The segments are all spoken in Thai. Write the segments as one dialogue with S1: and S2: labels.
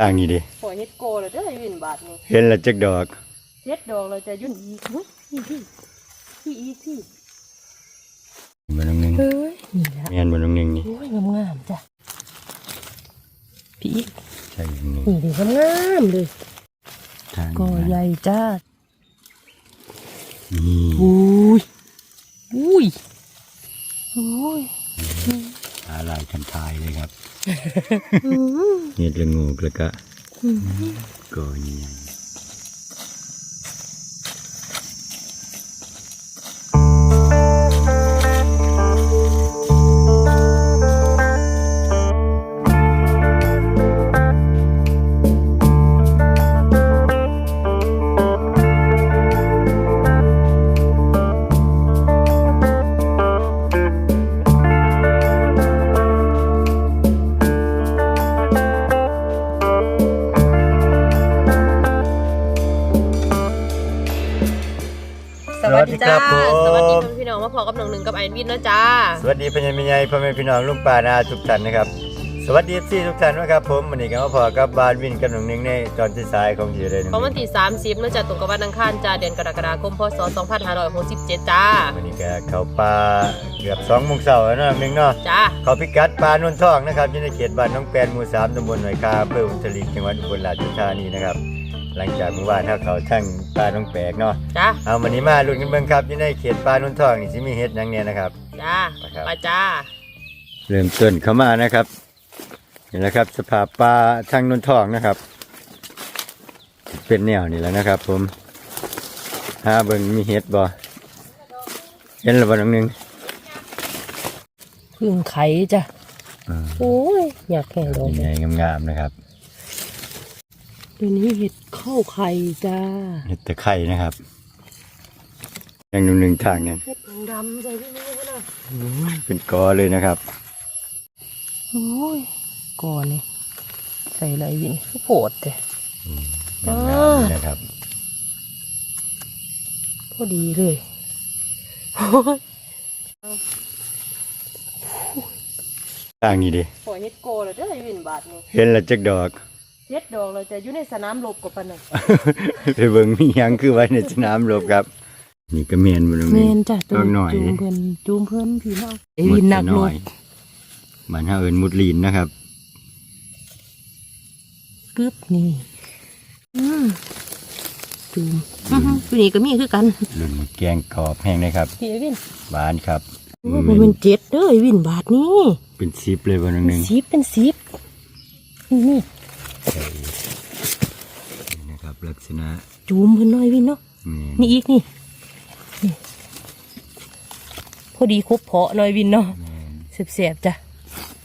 S1: ต่างนี้ดิ
S2: ปล่อยเฮ็ดโกเลยเด้อไอ้วินบาทนี่
S1: เห็นและจักดอก
S2: เฮ็ดดอกเราจะยุ่นอีกเฮ้ยพี่พี่พี่อีกพี่
S1: มันตรงนึง
S2: เฮ้ยนี่ละ
S1: แม่นมันตรงนึงนี่
S2: โอ้ยงามๆจ้ะพี่อีก
S1: ใช่ตรงนึง
S2: นี่ดิงามๆเลย
S1: ทาง
S2: ก็ใหญ่จ้า
S1: นี่
S2: อุ้ยอุ้ยโอ้ย
S1: หาลายกันทายเลยครับ
S2: อืม
S1: เห็ดละงูกแล้วก็
S2: อืม
S1: ก็นี่
S2: ไอวินนะจ้า
S1: สวัสดีพญามิยายพ่อแม่พี่น้องลุงป่านาทุกท่านนะครับสวัสดีที่ทุกท่านนะครับผมวันนี้ก็มาพอกับบานวินกับหนุ่งหนึงในตอนที่สายของอยู่เลยหนึ่ง
S2: ของวันที่30นะจ้าตรงกับวันอังคารจ้าเดือนกรกฎาคมพศ2567จ้า
S1: วันนี้ก็เข้าป่าเกือบสองโมงเช้าแล้วเนาะหนึ่งเนาะ
S2: จ้า
S1: เขาพิกัดปลานวลทองนะครับอยู่ในเขตบ้านน้องแปนหมู่สามตำบลหน่วยคาอำเภออุตริจังหวัดอุบลราชธานีนะครับ หลังจากเมื่อวานถ้าเขาทั้งปลาน้องแปกเนาะ
S2: จ้า
S1: เอาวันนี้มาลุ้นกันเบิ่งครับอยู่ในเขตปลานวลทองนี่สิมีเฮ็ดหยังเนี่ยนะครับ
S2: จ้า
S1: ครับ
S2: ไปจ้า
S1: เริ่มต้นเข้ามานะครับนี่แหละครับสภาพปลาทางนนทองนะครับ เป็นแนวนี่แหล้วนะครับ ผมหาเบิ่งมีเฮ็ดบ่เห็นแล้วบ่น้องหนึง
S2: พึ่งไข่จ้ะ
S1: อ่า
S2: โอ้ยอยากแข่งดอก
S1: ใหญ่ๆงามๆนะครับ
S2: เดี๋ยวนี้เห็ดเข้าไข่จ้า
S1: เห็ดตะไคร่นะครับอย่างหนึ่งหนึ่งทางเนี่ย
S2: เห็ดนางดำใจพี่นี่นะ
S1: เป็นกอเลยนะครับ
S2: โอ้ยก่อนนี่ใส่อะไรวินก็โผดเลย
S1: งามๆเลยนะครับ
S2: พอดีเลยโอ้ย
S1: ทางนี้ดิ
S2: ปล่อยเฮ็ดโกเลยเด้อไอ้วินบาทนี่
S1: เห็นและจักดอก
S2: เฮ็ดดอกเราจะอยู่ในสนามรบกับปานนั้น
S1: ไปเบิ่งมีหยังคือไว้ในสนามรบครับ นี่ก็เมนบนตรง
S2: เม
S1: นี้
S2: นจ้ะ
S1: ตัวหน่อย
S2: จูงเพิ่นจูงเพิ่นพี่น้องไอ้
S1: มุ
S2: วิ
S1: ด
S2: นหนัก
S1: ห
S2: ล
S1: น่อบยมันห้าเอินมุดลีนนะครับ
S2: กึบนี่อืมจูงอื้อหือตัวนี้ก็มีคือกัน
S1: รุ่นแกงกรอบแห้งนะครับ
S2: พี่ไอ้วิน
S1: หวานครับ
S2: โอ้ยมันเป็นเจ็ดเด้อไอ้วินบาทนี่
S1: เป็นซิปเลยบนตรง
S2: เป็น
S1: นึง
S2: สิบเป็นสิบนี่ นี่
S1: นี่นะครับลักษณะ
S2: จูมเพิ่นหน่อยวินเนาะ
S1: นี่
S2: นี่อีกนี่นี่พอดีครบเพาะหน่อยวินเนาะเสียบๆจ้ะ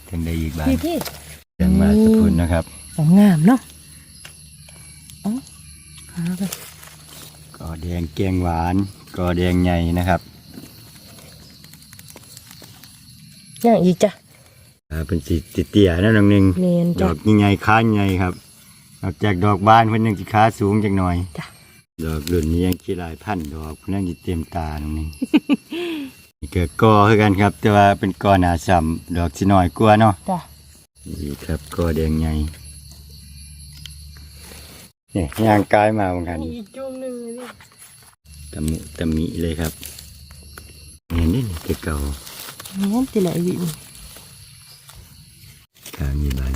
S1: ถึงได้อีกบ้าง
S2: พี่พี่
S1: เสียงมาสะพุนนะครับ
S2: งามเนาะเอ๋อหาไป
S1: กอแดงแกงหวานกอแดงใหญ่นะครับ
S2: ย่างอีกจ้ะ
S1: อ่าเป็นสีเตี้ยๆนะน้องหนึง
S2: เมน
S1: ด
S2: จ้ะ
S1: อกใหญ่ๆค้าใหญ่ครับนอกจากดอกบานเพิ่นยังสิค้าสูงจักหน่อย
S2: จ้ะ
S1: ดอกรุ่นนี้ยังขี้ลายพันดอกเพิ่นยังสิเต็มตาตรงนี้นี่เกิดกอคือกันครับ แต่ว่าเป็นกอหนาซ้ำดอกสิน้อยกว่าเนาะ
S2: จ้ะ
S1: นี่ครับกอแดงใหญ่นี่ย่างกายมาเหมือนกัน
S2: อีกจุ่มหนึ่งเลย
S1: ตะมุตะมิเลยครับเห็นนี่นี่เก่า
S2: นี่นี่ติไหลวิน
S1: ทางนี้บ้าน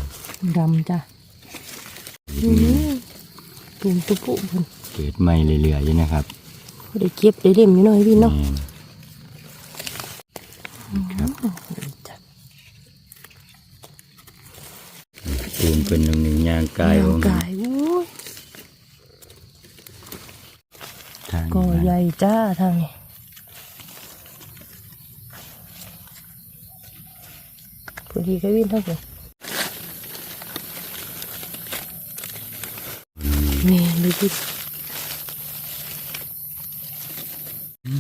S2: ดำจ้ะอืมตุ่มตุปุเพิ่น
S1: เกิดใหม่เรื่อยๆอยู่นะครับ
S2: พอได้เก็บได้เล่มอยู่หน่อยวินเนาะ
S1: นี่ครับ
S2: จ้ะ
S1: ตูมเป็นหนึ่งหนึ่งย่างกายองค์
S2: กายโอ้ย
S1: ทาง
S2: ก็ใหญ่จ้าทางนี้พอดีก็วินเท่ากันแม่ดูดิ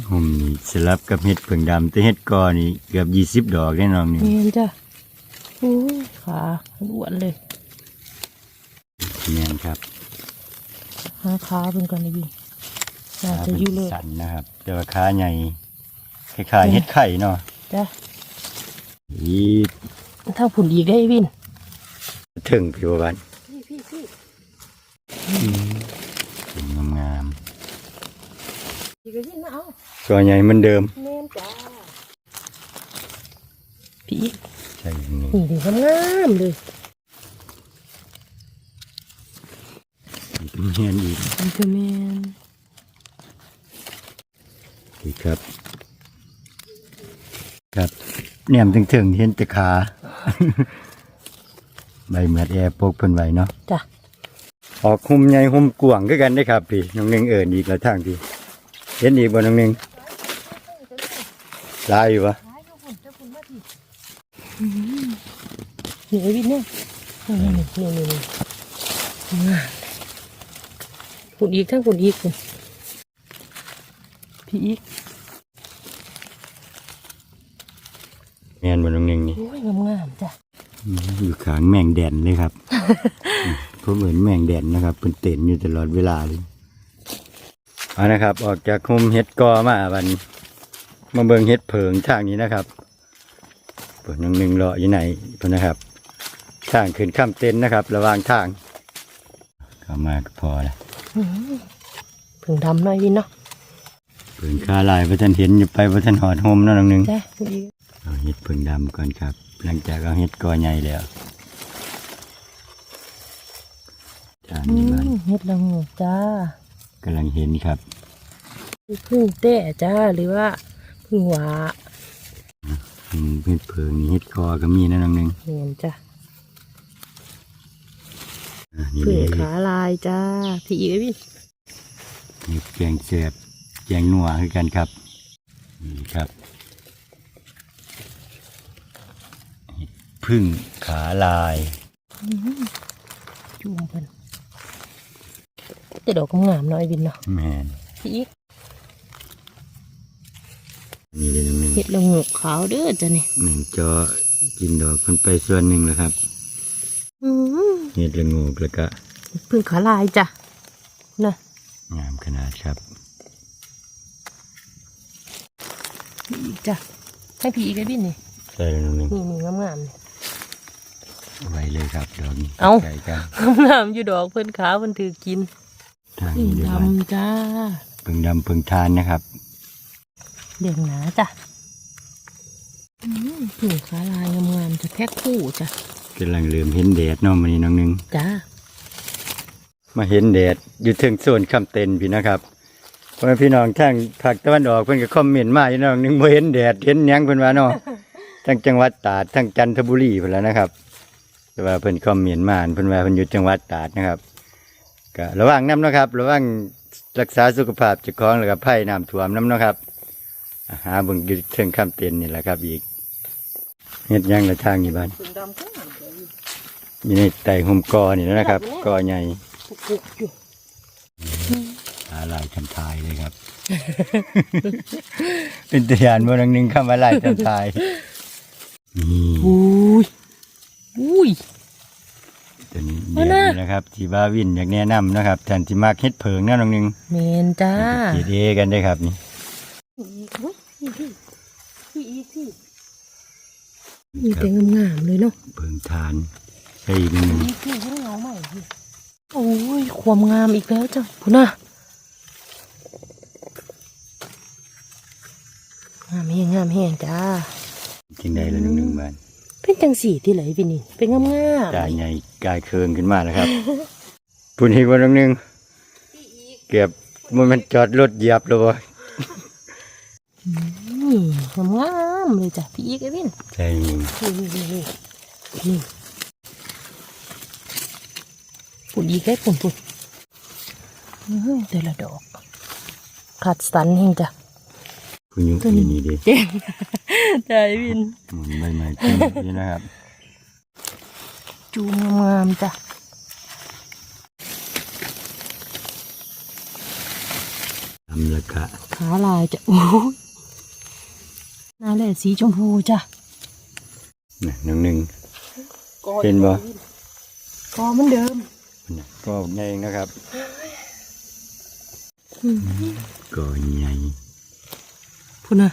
S1: ห่มนี่สลับกับเห็ดเผิงดำแต่เห็ดกอนี่เกือบยี่สิบดอกแน่นอนนี่
S2: แม่นจ้ะโอ้ยขาอ้วนเลย
S1: แม่นครับ
S2: หาขาเป็นกันเลยวินน่า
S1: ขา
S2: จะ
S1: เป็น
S2: อยู่เลย
S1: สันนะครับ แต่ว่าขาใหญ่คล้ายๆเห็ดไข่เนาะ
S2: จ้ะ
S1: อี
S2: ถ้าผุนอีกได้วิน
S1: ถึงผิววัน
S2: พี่พี่พี่
S1: งามงาม
S2: พี่ก็ยินมาเอา
S1: ๆก็ใหญ่เหมือนเดิม
S2: แม่นจ้าพี่อีก
S1: ใช่อย่างนี้
S2: นี่ดีงามๆเลย
S1: อีกเฮียนอีก
S2: มันก็แม่น
S1: อีกครับ ครับเนี่ยมถึงๆเห็นแต่ขา ใบเหมือดแอร์ปกเพิ่นไว้เนาะ
S2: จ้ะ
S1: ออกหุ่มใหญ่หุ่มกวางคือกันได้ครับพี่น้องหนึงเอิญอีกแล้วทางพี่เห็นอีกบ่น้องหนึงลายอยู่ปะ
S2: นี่ไอ้วินเนี่ยนี่นี่นี่นี่งามคุณอีกทั้งคุณอีกพี่อีก
S1: แม่นบ่น้องหนึงนี่
S2: โอ้ยงามๆจ้ะ
S1: อยู่ขางแมงแดนเลยครับ ผมเหมือนแมงแดนนะครับเป็นเต้นอยู่ตลอดเวลาเลยเอานะครับ ออกจากคุมเฮ็ดกอมาบัดนมาเบิ่งเฮ็ดเผิงทางนี้นะครับเปิดน้องหนึงรออยู่ไหนเพิ่นนะครับทางขึ้นข้ามเต็นท์นะครับ ระหว่างทางเข้ามาก็พอละ
S2: อื้อหือเพิ่งดำหน่อยวินเนาะ
S1: เพิ่งคาลายพระท่านเห็นอยู่ไปพระท่านหอดโฮมเนาะน้องหนึง
S2: จ้ะคุณอีก
S1: เอาเห็ดเพิ่งดำก่อนครับ หลังจากเอาเห็ดกอใหญ่แล้ว จาน
S2: อื
S1: นี้มัน
S2: มเฮ็ดละงูจ้ากำ
S1: ลังเห็นครับ
S2: พึ่งเต้จ้าหรือว่าพึ่งหวา
S1: อืมเห็ดเพิงนี่เห็ดคอก็มีนะน้องหนึง
S2: เนียนจ้ะ
S1: อะนี่
S2: พึ่
S1: เล
S2: ง
S1: ย
S2: ขาลายจ้าพี่อีกไอ้วิน
S1: เห็ดแกงเสียบแกงนัวคือกันครับนี่ครับเห็ดพึ่งขาลาย
S2: จุ่มเพิ่น แต่ดอกงามๆเนาะไอ้วินเนาะ
S1: แมน
S2: พี่อีก
S1: นี่เลยน้องหนึง
S2: เฮ็ดละงูขาวเด้อจ้ะนี่
S1: หนึ่งจอกินดอกคนไปส่วนหนึ่งแล้วครับ
S2: อืม
S1: เห็ดละโงูแล้วก็
S2: พึ่งขาลายจ้ะนะ
S1: งามขนาดครับ
S2: พี่อีกจ้ะให้พี่อีกไอ้วินนี่
S1: ใส่ลงหนึ่ง
S2: นี่นี่งามๆนี่
S1: ไว้เลยครับดอกนี้
S2: เอ้า
S1: ใส่กัน
S2: งามๆอยู่ดอกเพิ่นขาวเพิ่นถือกิน
S1: ทาง
S2: พึ่ง
S1: นี้ด้วย
S2: ดำจ้า
S1: เพิ่งดำเพิ่งทานนะครับ
S2: เด่งหนาจ้ะอืมพึ่งขาลายงามๆจะแพ็คคู่จ้ะ
S1: กำลังเริ่มเห็นแดดเนาะมันนี้น้องหนึง
S2: จ้า
S1: มาเห็นแดดอยู่ถึงโซนคำเต็นพี่นะครับพ่อแม่พี่น้องทางภาคตะวันออกเพิ่นก็คอมเมนต์มาอยู่น้องหนึงบ่เห็นแดดเห็นหยังเพิ่นว่าเนาะทั้งจังหวัดตราดทั้งจันทบุรีเพิ่นแล้วนะครับ แต่ว่าเพิ่นคอมเมนต์มาเพิ่นว่าเพิ่นอยู่จังหวัดตราดนะครับ ก็ระวังน้ำนะครับ ระวังรักษาสุขภาพเจ้าของแล้วก็ภัยน้ำท่วมน้ำเนาะครับอ่าหาเบิ่งอยู่ถึงคำเต็นนี่แหละครับอีกเฮ็ดหยังละทางนี้บ้าน
S2: พึ่งดำก็งามเลย
S1: อยู่ในไต่ห่มกอนี่นะครับกอใหญ่
S2: ปุกๆอยู่
S1: หาลายทำทายเลยครับ เป็นตัวอย่างบนหนึ่งคำว่าลายทำทายนี่
S2: อุ้ยอุ้ย
S1: ตัวนี้
S2: เอา
S1: เดียว
S2: นะ
S1: นี่นะครับที่บ้าวินอยากแนะนำนะครับแทนที่มากเฮ็ดเผิงนะน้องหนึง
S2: เมนจ้า
S1: กีดเอกันได้ครับนี่
S2: อีกเว้ยพี่พี่พี่อีกพี่มีแต่งามๆเลยเนาะ
S1: เผิงทานใช่อีกหนึ่ง
S2: อีกพี่ยังเงาใหม่พี่โอ้ยความงามอีกแล้วจ้ะพุ่นน่ะงามแห้งงามแห้งจ้า
S1: จริงได้แล้วน้องหนึ่งบ้าน
S2: เป็นจังสีที่ไหลพี่นี่เป็นงามงาม
S1: กายใหญ่กายเคืองขึ้นมาแล้วครับพูดอีกวันน้องหนึ่งเก็บมันมันจอดรถเหยียบแล้วบ่
S2: นี่งามงามๆเลยจ้ะพี่อีกไอ้วิน
S1: ใช่หนึ่ง
S2: นี่นี่นี่นี่ปุ่นอีกแค่ปุ่นปุ่นอื้อแต่ละดอก ขาดสันเองจ้ะ
S1: คุณยุ
S2: ตัวนี้
S1: นี่นี่ดิ
S2: เจ๋ง ใจวิน
S1: หมุนใบไม้ขึ้นนี่นะครับ
S2: จูงงามๆจ้ะ
S1: ทำแล้วก็
S2: ขาลายจ้ะโอ้ยหน้าแหล่สีชมพูจ้ะ
S1: น่ะน้องหนึ่งเห็นบ่
S2: กอเหมันเดิม
S1: ก็ใหญ่นะครับ
S2: อืม
S1: ก็ใหญ่
S2: พูดนะ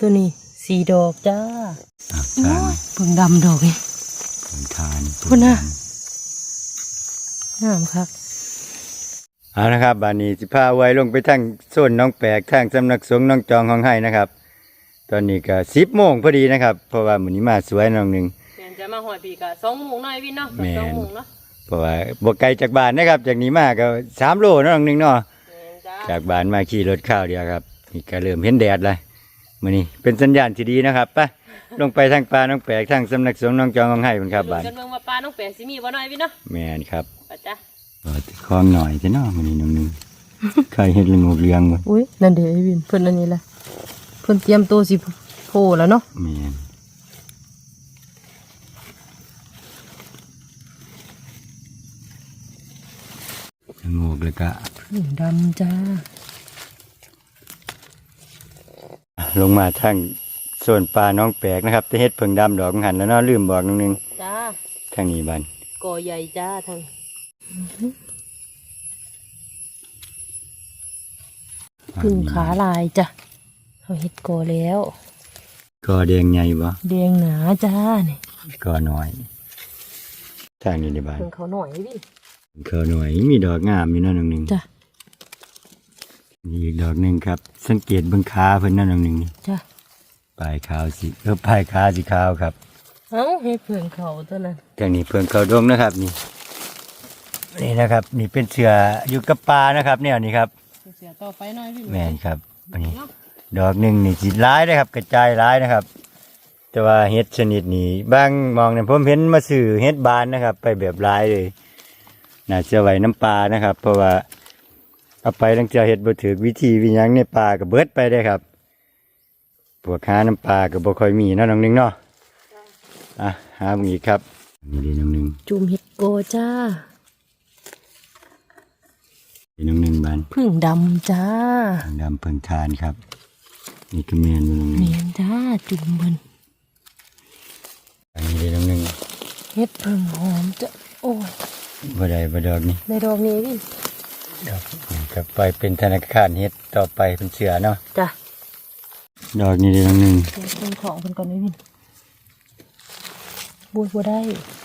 S2: ตัวนี้สีดอกจ้า
S1: อะทาง
S2: เพิ่งดำดอกเอง
S1: ทางทาน
S2: พุ่นน่ะ
S1: ท
S2: งามคัก
S1: เอานะครับบานนี้สิพาไว้ลงไปทางโซนน้องแปลกทางสำนักสงฆ์น้องจองของให้นะครับ ตอนนี้ก็สิบโมงพอดีนะครับ เพราะว่ามื้อนี้มาสวยน้องหนึ่ง
S2: แม่นจะมาหอยปีกะสองโมงหน่อยวินเนาะ
S1: แม่น
S2: สองโมงเนาะ
S1: เพราะว่าบ่ไกลจากบ้านนะครับ จากนี้มาก็สามโลเนาะน้องหนึ่งเนาะ
S2: แม่นจ้า
S1: จากบ้านมาขี่รถข้าวเดียวครับนี่ก็เริ่มเห็นแดดเลย มื้อนี้เป็นสัญญาณที่ดีนะครับไปลงไปทางป่าน้องแปลกทางสำนักสงฆ์น้องจองของให้มันครับบ้าน
S2: กันเมืองว่าปลาน้องแปะสิมีบ่หน่อยวินเนาะ
S1: แม่นครับ
S2: ไปจ้า
S1: ขอคลองหน่อยจะเนาะมื้อนี้น้องหนึ่งใครเฮ็ดเรื่องงูเลี้ยงบ่
S2: อุ้ยนั่นเด้ไอ้วินเพิ่นอันนี้แหละเพิ่นเตรียมตัวสิโผล่แล้วเนาะ
S1: แม่นงูเลยก็
S2: พึ่งดำจ้า
S1: ลงมาทางส่วนปลาน้องแปลกนะครับจะเฮ็ดเพิ่งดำดอกหันแล้วเนาะลืมบอกนิดนึง
S2: จ้า
S1: ทางนี้บัน
S2: กอใหญ่จ้าทางพึ่งขาลายจ้ะเขาเฮ็ดกอแล้ว
S1: ก็แดงใหญ่บ่
S2: แดงหนาจ้านี่
S1: ก็น้อยทางนี้ในบ้าน
S2: พึ่งเขาหน่อยวิน
S1: ก็น้อยมีดอกงามอยู่เนั่นนึง
S2: จ้ะ
S1: มีอีกดอกหนึ่งครับ สังเกตเบิ่งขาเพิ่นนั่นนึงนี่
S2: จ้ะ
S1: ปลายขาวสิเออปลายขาสีขาวครับ
S2: เอ้าให้เพื่อนเขาตัวนั้น
S1: ทางนี้เพิ่งเขาดงนะครับนี่ นี่นะครับ นี่เป็นเสืออยู่กับปลานะครับ แนวนี้ครับ
S2: เสียต่อไปหน่อยพี่
S1: แม่นครับอันนี้ ดอกหนึ่งนี่สิร้ายนะครับ กระจายร้ายนะครับ แต่ว่าเห็ดชนิดนี้บางมองเนี่ยผมเห็นมาสื่อเห็ดบานนะครับ ไปแบบร้ายเลยน่าจะไว้น้ำปลานะครับ เพราะว่า เอาไปตั้งแต่เห็ดบ่ถือวิธีวิญญาณในปลาก็เบิดไปได้ครับพวกหาน้ำปลาก็บ่ค่อยมีเนาะน้องหนึงเนาะอะหามึงอีกครับ นี่ดีน้องหนึง
S2: จุ่มเห็ดโกจ้า
S1: ดีน้องหนึงบาน
S2: พึ่งดำจ้า
S1: ดำเพิ่งทานครับ นี่ก็เมียนน้องหนึง
S2: เมียนจ้าจุ่มเบิ่น
S1: อันนี้ดีน้องหนึง
S2: เห็ดพึ่งหอมจ้ะโอ้ย
S1: บ่ได้บ่ดอกนี่
S2: ในดอกนี้พี่
S1: ดอกนี่ก็ไปเป็นธนาคารเฮ็ดต่อไปเป็นเสือเนาะ
S2: จ้ะ
S1: ดอกนี้ได้ดอกหนึ่ง
S2: เดี๋ยวเป็นของเพิ่นก่อนไหมพี่บัวบัวได้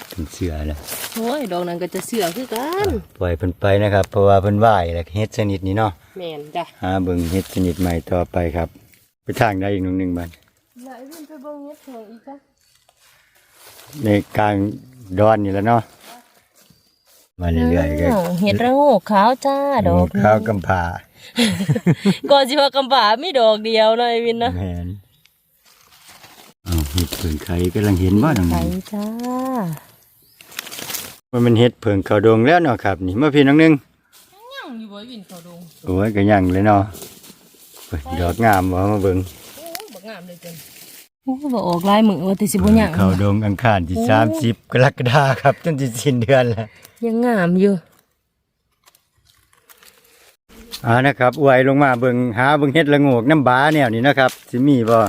S1: เป็นเสือแล้ว
S2: โอ้ยดอกนั้นก็จะเสือคือกัน
S1: ปล่อยเพิ่นไปนะครับเพราะว่าเพิ่นไหวแล้วเฮ็ดชนิดนี้เนาะ
S2: แม่นจ้ะ
S1: หาเบิ่งเฮ็ดชนิดใหม่ต่อไปครับ ไปทางใดอีกหนึ่งหนึ่งบัด
S2: ไหนพี่ไปเบิ่งเห็ดแห้งอีกจ้ะ
S1: ในกลางดอนนี่แหล้วเนาะ มาเรื่อยๆก็
S2: อ้าวเห็ดระโงกขาวจ้าดอกนี้
S1: ข้าวกำผา
S2: ก่อนสิว่ากำบามีดอกเดียวเลยวินนะ
S1: แม่นอ้าวเฮ็ดเพิ่งไข่กำลังเห็นบ่น้อง
S2: ไข่
S1: นึง
S2: จ้า
S1: ว่ามันเฮ็ดเพิ่งเข้าดงแล้วเนาะครับ นี่มาพี่น้องนึง
S2: ยังอยู่บ่วินเขาดง
S1: โอ้ยก็ยังเลยเนาะเฮ้ยดอกงามบ่มาเบิ่ง
S2: โอ้ยบักงามเลยจ้ะ โอ้ยบ่ออกลายมือว่าแต่สิบ่หยัง
S1: เข้าดงอังคารที่
S2: โอ้
S1: สามสิบกรกฎาครับจนที่สิ้นเดือนแล้ว
S2: ยังงามอยู่
S1: อ่านะครับอวยลงมาเบิ่งหาเบิ่งเฮ็ดละโงกน้ำบาแนวนี้นะครับสิมีบ่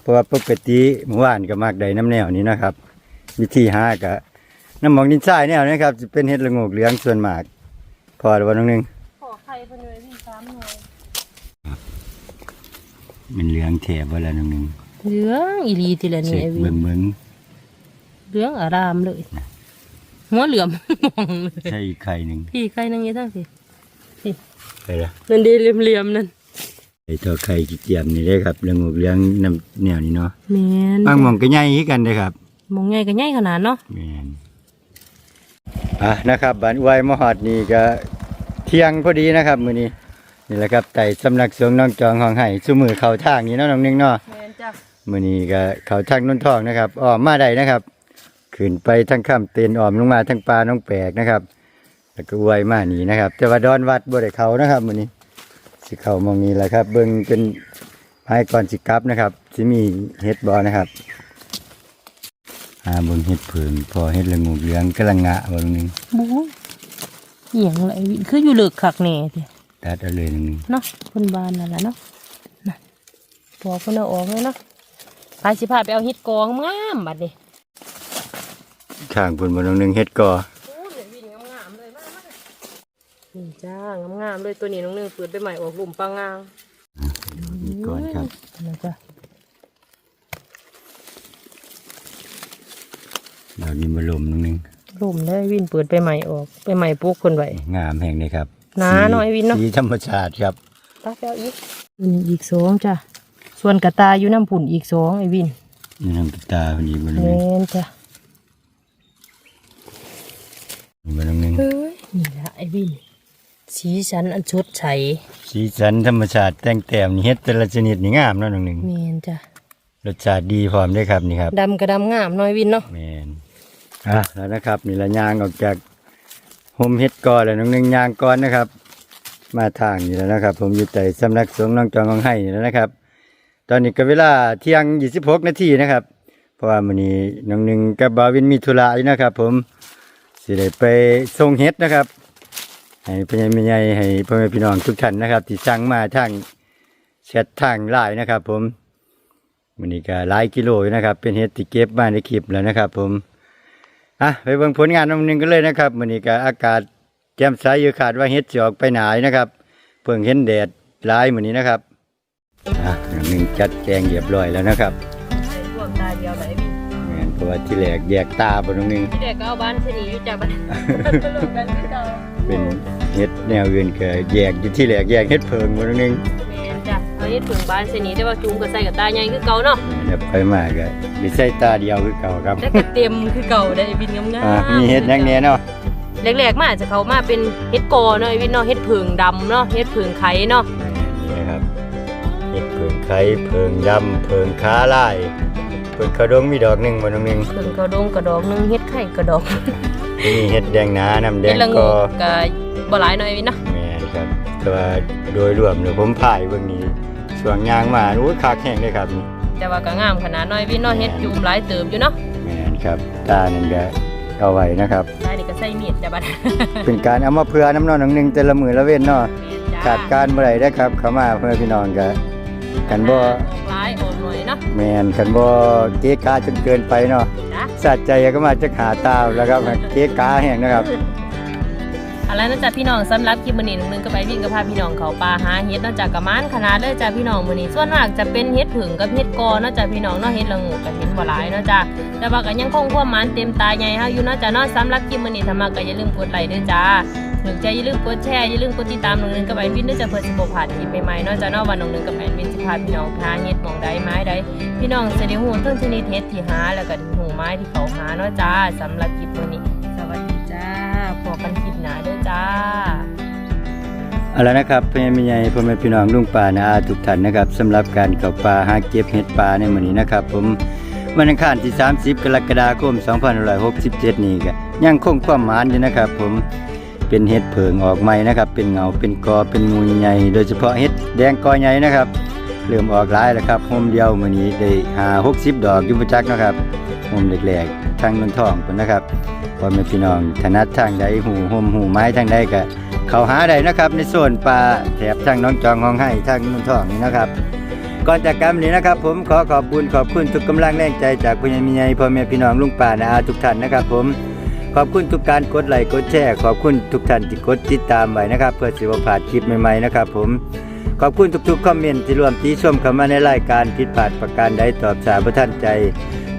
S1: เพราะว่าปกติเมื่อวานก็มักได้น้ำแนวนี้นะครับ วิธีหาก็น้ำหมองดินทรายแนวนี้ครับสิเป็นเฮ็ดละโงกเหลืองส่วนมาก พอแล้วบ่น้องหนึง
S2: ขอไข่เพิ่นเลยพี่3หน่วย
S1: มันเหลืองแถบบ่ละน้องหนึง
S2: เหลืองอีหลีติละนี่
S1: เช็ค
S2: ไอ้วิ
S1: เบิ่
S2: น
S1: งเบิ่ง
S2: เหลืองอารามเลย หัวเหลือม มองเลย
S1: ใช่อีกไข่หนึง
S2: พี่ไข่นั่งอยู่ทั้งสิ
S1: ไปละ
S2: นั่นดีเหลี่ยมๆนั่น
S1: ไอ้ตัวไข่ขี้เกียจนี่เด้ครับละโงกเหลืองน้ำแนวนี้เนาะ
S2: แม่น
S1: บางหม่องก็ใหญ่คือกันเด้ครับ
S2: มองใหญ่ก็ใหญ่ขนาดเนาะ
S1: แม่นอะนะครับบ้านอวยมหอดนี่ก็เที่ยงพอดีนะครับมื้อนี้นี่แหละครับไต่สำนักสงฆ์น้องจองห้องไห้ซุมือเข้าทางนี้เนาะน้องหนึงเนาะ
S2: แม่นจ้ะ
S1: มื้อนี้ก็เข้าทางนนทองนะครับอ้อมมาได้นะครับขึ้นไปทางข้ามเต็นอ้อมลงมาทางปลาน้องแปลกนะครับแล้วก็อวยมานี่นะครับ แต่ว่าดอนวัดบ่ได้เข้านะครับมื้อนี้สิเข้ามองนี้แหละครับ เบิ่งเป็นไม้ก่อนสิกลับนะครับสิมีเฮ็ดบ่นะครับหาเบิ่งเฮ็ดเพิงพอเฮ็ดละงูเหลืองกำลังงะเบิ่งหนึง
S2: บู๊เหียงไรวินคืออยู่เลิกคักแน่ติ
S1: ตัดเอาเลยหนึง
S2: เนาะคนบ้านนั่นแหละเนาะน่ะพอคนเอาออกเลยเนาะ ไปสิพาไปเอาเฮ็ดกองงามบัดนี้
S1: ข้างเพิ่นบ่น้องหนึงเฮ็ดกอ
S2: โอ้ยวินงามๆเลยมานี่จ้างามๆเลยตัวนี้น้องนึงเปิดไปใหม่ออกหลุมปลางาง
S1: นี่ก่อนครับ
S2: นะจ้ะ
S1: ดอกนี้มาลมน้องหนึง
S2: ล่มแล้วไอ้วินเปิดไปใหม่ออกไปใหม่ปลูกคนไว้
S1: งามแห่งนี้ครับ
S2: หนาเนาะไอ้วินเนาะ
S1: สีธรรมชาติครับ
S2: ตาแปวอีกอันนี้อีกสองจ้ะ ส่วนกระตายอยู่น้ำผุ่นอีกสองไอ้วิน
S1: นี่น้ำตาคนนี้บน
S2: แม
S1: นึง
S2: นจ้ะ
S1: บนนึง
S2: เฮ้ยนี่ละไอ้วินสีสันอันชดใส
S1: สีสันธรรมชาติแต่งแต้มนี่เฮ็ดแต่ละชนิดนี่งามเนาะน้องหนึ่ง
S2: แมนจ้ะ
S1: รสชาติดีพร้อมเด้วยครับนี่ครับ
S2: ดำกระดำงามน้อยวินเนาะ
S1: แมนอะแล้วนะครับ นี่ละยางออกจากโฮมเฮ็ดก่อนแล้วน้องหนึ่งยางก่อนนะครับ มาทางนี่แล้วนะครับ ผมอยู่ใจสำนักสงฆ์น้องจองของให้นี่แล้วนะครับ ตอนนี้ก็เวลาเที่ยง26นาทีนะครับ เพราะว่ามื้อนี้น้องหนึ่งกับบาวินมีธุระอยู่นะครับ ผมสิได้ไปส่งเฮ็ดนะครับ ให้พ่อใหญ่แม่ใหญ่ให้พ่อแม่พี่น้องทุกท่านนะครับที่สั่งมาทางแชททางไลน์นะครับ ผมมื้อนี้ก็หลายกิโลอยู่นะครับ เป็นเฮ็ดที่เก็บมาในคลิปแล้วนะครับ ผมอะไปเบิ่งผลงานน้องหนึ่งกันเลยนะครับมื้อนี้ก็อากาศแจ่มใสอยู่คาดว่าเฮ็ดสิออกไปหนายนะครับ เพิ่งเห็นแดดหลายมื้อนี้นะครับ อะน้องหนึ่งจัดแจงเรียบร้อยแล้วนะครับ
S2: ใส่รวมตาเดียวไหนวิน
S1: แม่นเพราะว่าที่แรกแยกตาบ่น้องหนึ่ง
S2: ที่แรกก็เอาบ้านชนีอยู่จ้ะบ้านรวมกันคือเก่า
S1: เป็นเฮ็ดแนวอื่นก็แยกอยู่ที่แรกแยกเฮ็ดเพิงบ่น้องหนึ่ง
S2: แมนจ้ะเอานี้ถึงบ้านชนีแต่ว่าจุงก็ใส่กับตาใหญ่คือเก่าเนาะ
S1: เดี๋ยวไปมาก็ได้ใส่ตาเดียวคือเก่าครับ
S2: แล้วก็เต็มคือเก่าได้ไอ้วินงามๆ
S1: อ่ามีเฮ็ดหยังแหน่เนาะ
S2: แรกๆมาอาจจะเขามาเป็นเฮ็ดกอเนาะไอ้วินเนาะเฮ็ดผึ่งดำเนาะเฮ็ดผึ่งไข่เนาะ
S1: ไข่เพิงดำเพิงขาลายเพิงขาวดงมีดอกหนึงบ่น้องหนึง
S2: ผึ่งกระดงกระดอกหนึงเฮ็ดไข่กระดอก
S1: มีเฮ็ดแดงหนาน้ำแด
S2: เฮ็ด
S1: ง
S2: ละ
S1: ก็
S2: งูก็บ่หลายเนาะไอ้วินเนาะ
S1: แม่นครับแต่ว่าโดยรวมเนี่ยผมถ่ายเบิ่งนี้ช่วงยางมาโอ้ยคักแห้งเลยครับนี่
S2: แต่ว่าก็งามขนาดน้อยวินเนาะเฮ็ดจุ่มหลายเติมอยู่เนาะ
S1: แม่นครับตานั่นก็เอาไว้นะครับ
S2: ได้นี่ก็ใส่มีดจ้ะบัด
S1: เป็นการเอามาเพื่อน้ำนอนหนังหนึงแต่ละมือละเว้นเนาะ
S2: แม่นจ้ะ
S1: ขาดการบ่ได้เด้อครับเข้ามาเพื่อพี่น้องก็ กันบ่
S2: ออกหลายออกหน่อยเนาะ
S1: แม่นกันบ่เก๊กาจนเกินไปเนาะ
S2: จ้ะ
S1: สัตว์ใจก็มาจะขาตาวแล้วครับเก๊กาแห้งนะครับ
S2: เอาล่ะเนาะจ้ะพี่น้องสำหรับคลิปมื้อนี้นึงก็ไปวิ่งกับพาพี่น้องเขาป่าหาเฮ็ดเนาะจ้ะกะมานขนาดเลยจ้ะพี่น้องมื้อนี้ส่วนมากจะเป็นเฮ็ดผึ่งกับเฮ็ดกอเนาะจ้ะพี่น้องเนาะเฮ็ดละงูก็เห็นบ่หลายเนาะจ้ะแต่ว่าก็ยังคงความหมานเต็มตาใหญ่เฮาอยู่เนาะจ้ะเนาะสำหรับคลิปมื้อนี้ถ้ามาก็อย่าลืมกดไลค์ด้วยจ้า ถึงใจอย่าลืมกดแชร์อย่าลืมกดติดตามน้องนึงกับไอวินด้วยจ้ะเพื่อสิบ่พลาดคลิปใหม่ๆเนาะจ้ะเนาะว่าน้องนึงกับไอวินสิพาพี่น้องหาเฮ็ดหม่องใดไม้ใดพี่น้องสิได้ฮู้ถึงชนิดเฮ็ดที่หาแล้วก็ฮู้ไม้ที่เขาหาเนาะจ้าสำหรับคลิปมื้อนี้ สวัสดีจ้าพบกันคลิปหน้าเด้อจ้า
S1: เอาละนะครับพ่อแม่พี่ใหญ่พ่อแม่พี่น้องลุงป่านาอาทุกท่านนะครับสำหรับการเข้าป่าหาเก็บเห็ดป่าในมื้อนี้นะครับ ผมวันอังคารที่ 30 กรกฎาคม 2567 นี้ก็ยังคงความหมานอยู่นะครับ ผม เป็นเห็ดเผิงออกใหม่นะครับ เป็นเงาเป็นกอเป็นมูใหญ่โดยเฉพาะเห็ดแดงกอใหญ่นะครับเริ่มออกหลายแล้วครับโฮมเดียวมื้อนี้ได้หา60 ดอกอยู่ประจักนะครับโฮมแรกๆทางนนทองพุ่นนะครับพ่อแม่พี่น้องถนัดทางใดหูโฮมหูไม้ทางใดก็เขาหาได้นะครับ ในโซนป่าแถบทางน้องจองห้องให้ทางนนทองนี่นะครับก่อนจากการนี้นะครับ ผมขอขอบคุณขอบคุณทุกกำลังแรงใจจากผู้ใหญ่มีใหญ่พ่อแม่พี่น้องลุงป่านาอาทุกท่านนะครับ ผม ขอบคุณทุกการกดไลค์กดแชร์ ขอบคุณทุกท่านที่กดติดตามไว้นะครับ เพื่อสิบผ่านคลิปใหม่ๆนะครับ ผมขอบคุณทุกๆคอมเมนต์ที่รวมที่ชมเข้ามาในรายการผิดพลาดประการใดตอบสาพระท่านใจ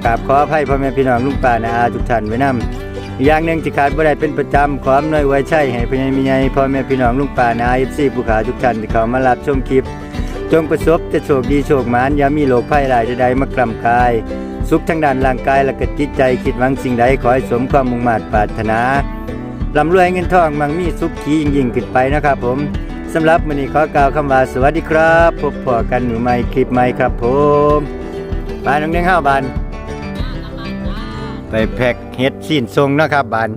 S1: กราบขออภัยพ่อแม่พี่น้องลุงป่านาอาทุกท่านไว้นำอีกอย่างหนึ่งที่ขาดบ่ได้เป็นประจำขออำนวยไว้ใช่ให้พ่อใหญ่มีใหญ่พ่อแม่พี่น้องลุงป่านาเอฟซีผู้ขาทุกท่านที่เข้ามารับชมคลิป จงประสบแต่โชคดีโชคหมานอย่ามีโรคภัยหลายใดๆมากล่ำกาย สุขทั้งด้านร่างกายและก็จิตใจคิดหวังสิ่งใดขอให้สมความมุ่งมั่นปรารถนาลำรวยเงินทองมังมีสุขขียิ่งยิ่งขึ้นไปนะครับผมสำหรับมันนี้ขอกล่าวคำว่าสวัสดีครับ พบพอกันหนูใหม่คลิปใหม่ครับผมบานน้องเด้งห้าบานไปแพ็กเฮ็ดสิ้นทรงนะครับบาน